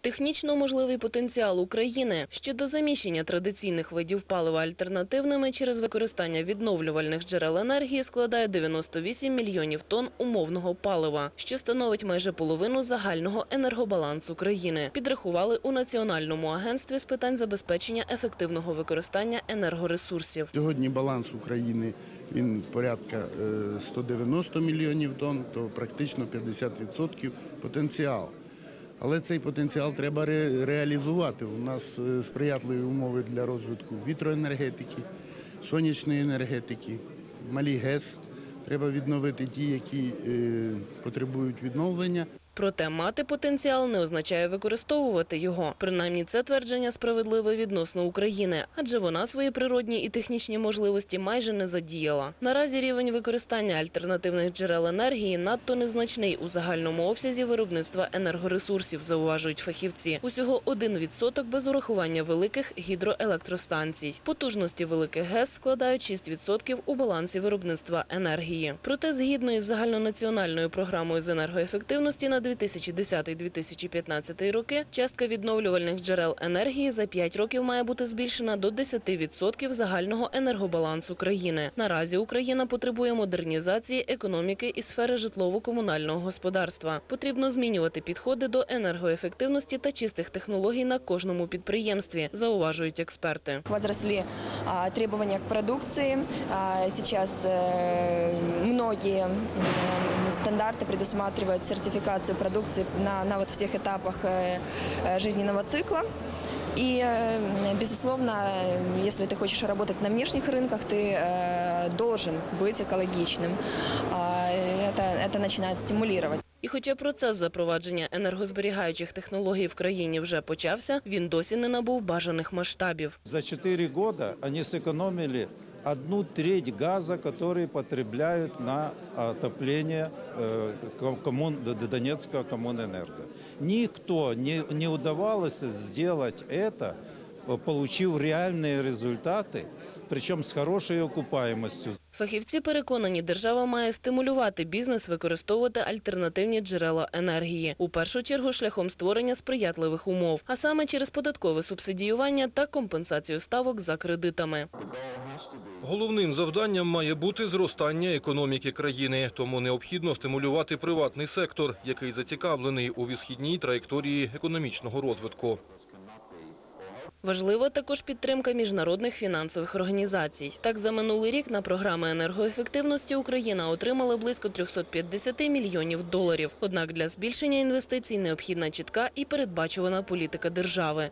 Технічно можливий потенціал України щодо заміщення традиційних видів палива альтернативними через використання відновлювальних джерел енергії складає 98 мільйонів тонн умовного палива, що становить майже половину загального енергобалансу країни. Підрахували у Національному агентстві з питань забезпечення ефективного використання енергоресурсів. Сьогодні баланс України він порядка е, 190 мільйонів тонн, то практично 50% потенціал. Але цей потенціал треба ре- реалізувати. У нас е, сприятливі умови для розвитку вітроенергетики, сонячної енергетики, малі ГЕС. Треба відновити ті, які е, потребують відновлення. Проте мати потенціал не означає використовувати його. Принаймні це твердження справедливе відносно України, адже вона свої природні і технічні можливості майже не задіяла. Наразі рівень використання альтернативних джерел енергії надто незначний у загальному обсязі виробництва енергоресурсів, зауважують фахівці. Усього 1% без урахування великих гідроелектростанцій. Потужності великих ГЕС складають 6% у балансі виробництва енергії. Проте, згідно із загальнонаціональною програмою з енергоефективності на 2010-2015 роки, частка відновлювальних джерел енергії за 5 років має бути збільшена до 10% загального енергобалансу країни. Наразі Україна потребує модернізації економіки і сфери житлово-комунального господарства. Потрібно змінювати підходи до енергоефективності та чистих технологій на кожному підприємстві, зауважують експерти. Возросли а, требования к продукции. А, Сейчас э, многие м, стандарты предусматривают сертификацию продукции на, на вот всех этапах э, э, жизненного цикла. И, э, безусловно, э, если ты хочешь работать на внешних рынках, ты э, должен быть экологичным. А, Это, это начинает стимулировать. І хоча процес запровадження енергозберігаючих технологій в країні вже почався, він досі не набув бажаних масштабів. За 4 года они сэкономили одну треть газа, который потребляют на отопление э, ко- коммун, Д- Д- Донецкого коммунэнерго. Никто не, не удавалось сделать это, э, получив реальные результаты, причем с хорошей окупаемостью. Фахівці переконані, держава має стимулювати бізнес використовувати альтернативні джерела енергії. У першу чергу шляхом створення сприятливих умов, а саме через податкове субсидіювання та компенсацію ставок за кредитами. Головним завданням має бути зростання економіки країни, тому необхідно стимулювати приватний сектор, який зацікавлений у відсхідній траєкторії економічного розвитку. Важлива також підтримка міжнародних фінансових організацій. Так, за минулий рік на програми енергоефективності Україна отримала близько 350 мільйонів доларів. Однак для збільшення інвестицій необхідна чітка і передбачувана політика держави.